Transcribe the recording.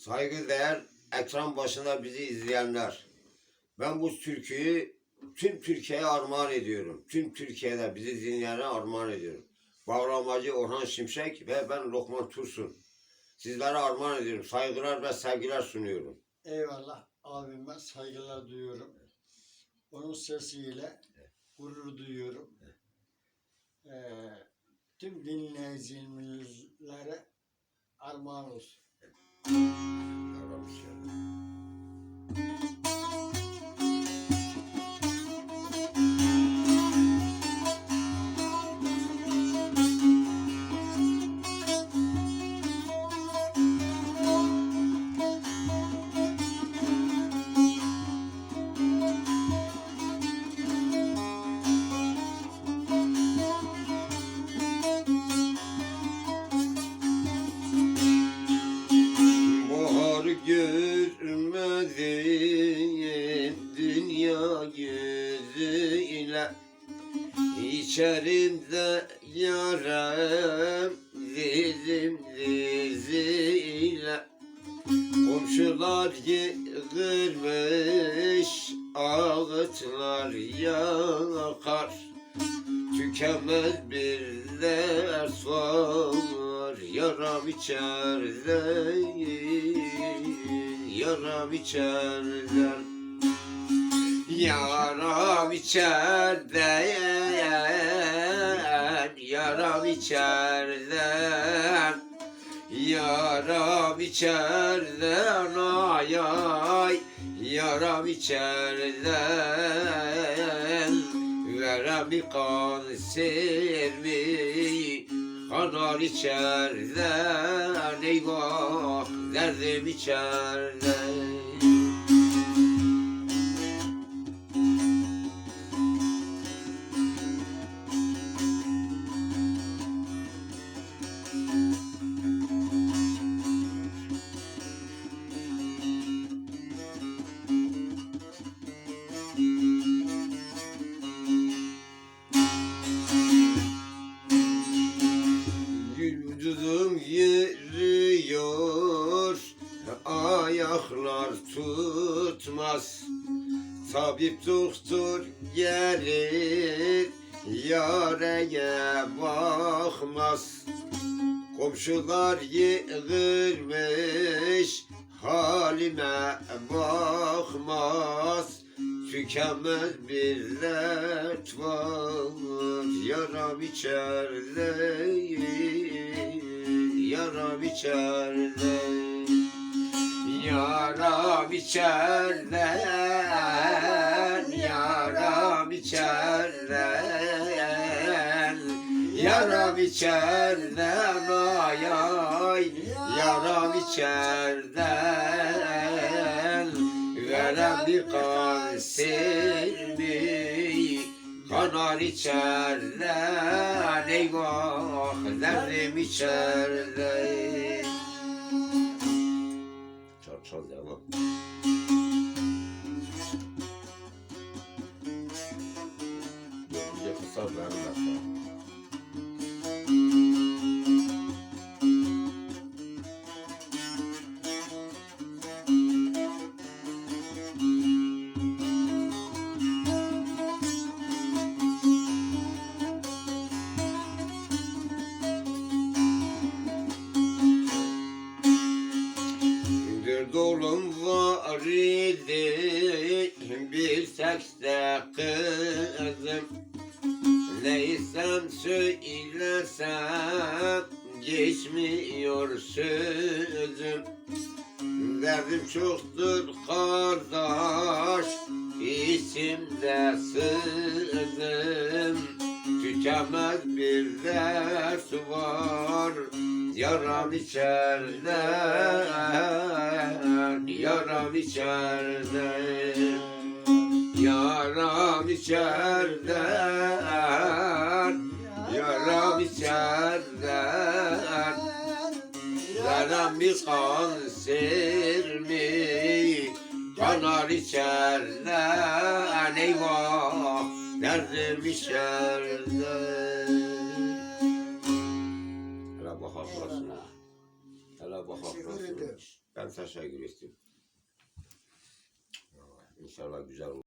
Saygıdeğer ekran başında bizi izleyenler. Ben bu türküyü tüm Türkiye'ye armağan ediyorum. Tüm Türkiye'de bizi dinleyenlere armağan ediyorum. Bağlamacı Orhan Şimşek ve ben Lokman Tursun. Sizlere armağan ediyorum. Saygılar ve sevgiler sunuyorum. Eyvallah abime saygılar duyuyorum. Onun sesiyle gurur duyuyorum. Ee, tüm dinleyicilere armağan olsun. Yavrum şöyle. İçerimde yarem dizim diziyle. Komşular yığılmış ağıtlar yakar. Tükenmez bir ders var Yaram içeride Yaram içeride Yaram içeride Yaram içeride Yaram içeriden ay ay Yaram içeriden Verem bir kanser mi Kanar içeriden Eyvah derdim içeriden ayaklar tutmaz. Tabip doktor gelir, yareye bakmaz. Komşular yığılmış, halime bakmaz. Tükenmez bir dert var Yaram içeride Yaram içeride Yaram içeride Yaram içeride Yaram içeride ay ay Yaram içeride Verem bir kanser mi Kanar içerler Eyvah derdim içerler Vermez. Bir dolum var idi bir sekste kızım Neysem söylesem geçmiyor sözüm. Derdim çoktur kardeş içimde sızım Tükenmez bir ders var Yaram içeride. Yaram içeride Yaram içeride Yaram içeride Yaram bir kanser mi Kanar içeride Eyvah derdim içeride Hele bak ablasına Hele bak olmuş. Ben teşekkür ettim. İnşallah güzel olur.